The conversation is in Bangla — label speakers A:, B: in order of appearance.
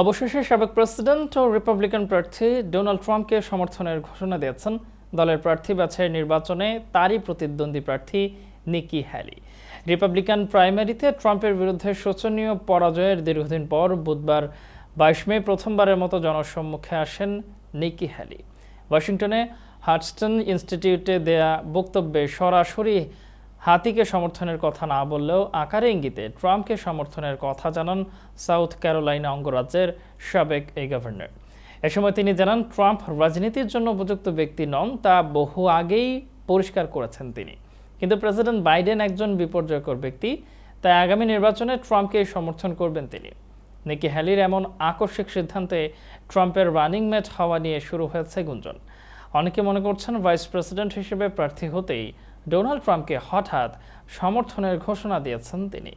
A: অবশেষে সাবেক প্রেসিডেন্ট ও রিপাবলিকান প্রার্থী ডোনাল্ড ট্রাম্পকে সমর্থনের ঘোষণা দিয়েছেন। দলের প্রার্থী বাছাইয়ের নির্বাচনে তারই প্রতিদ্বন্দ্বী প্রার্থী নিকি হ্যালি। রিপাবলিকান প্রাইমারিতে ট্রাম্পের বিরুদ্ধে শোচনীয় পরাজয়ের দীর্ঘদিন পর বুধবার বাইশ মে প্রথমবারের মতো জনসম্মুখে আসেন নিকি হ্যালি। ওয়াশিংটনে হার্টস্টন ইনস্টিটিউটে দেয়া বক্তব্যে সরাসরি হাতিকে সমর্থনের কথা না বললেও আকারে ইঙ্গিতে ট্রাম্পকে সমর্থনের কথা জানান সাউথ ক্যারোলাইনা অঙ্গরাজ্যের সাবেক এই গভর্নর। এ সময় তিনি জানান, ট্রাম্প রাজনীতির জন্য উপযুক্ত ব্যক্তি নন, তা বহু আগেই পরিষ্কার করেছেন তিনি। কিন্তু প্রেসিডেন্ট বাইডেন একজন বিপর্যয়কর ব্যক্তি, তাই আগামী নির্বাচনে ট্রাম্পকে সমর্থন করবেন তিনি। নিকি হ্যালির এমন আকস্মিক সিদ্ধান্তে ট্রাম্পের রানিং ম্যাচ হওয়া নিয়ে শুরু হয়েছে গুঞ্জন। অনেকে মনে করছেন ভাইস প্রেসিডেন্ট হিসেবে প্রার্থী হতেই ডোনাল্ড ট্রাম্পকে হঠাৎ সমর্থনের ঘোষণা দিয়েছেন তিনি।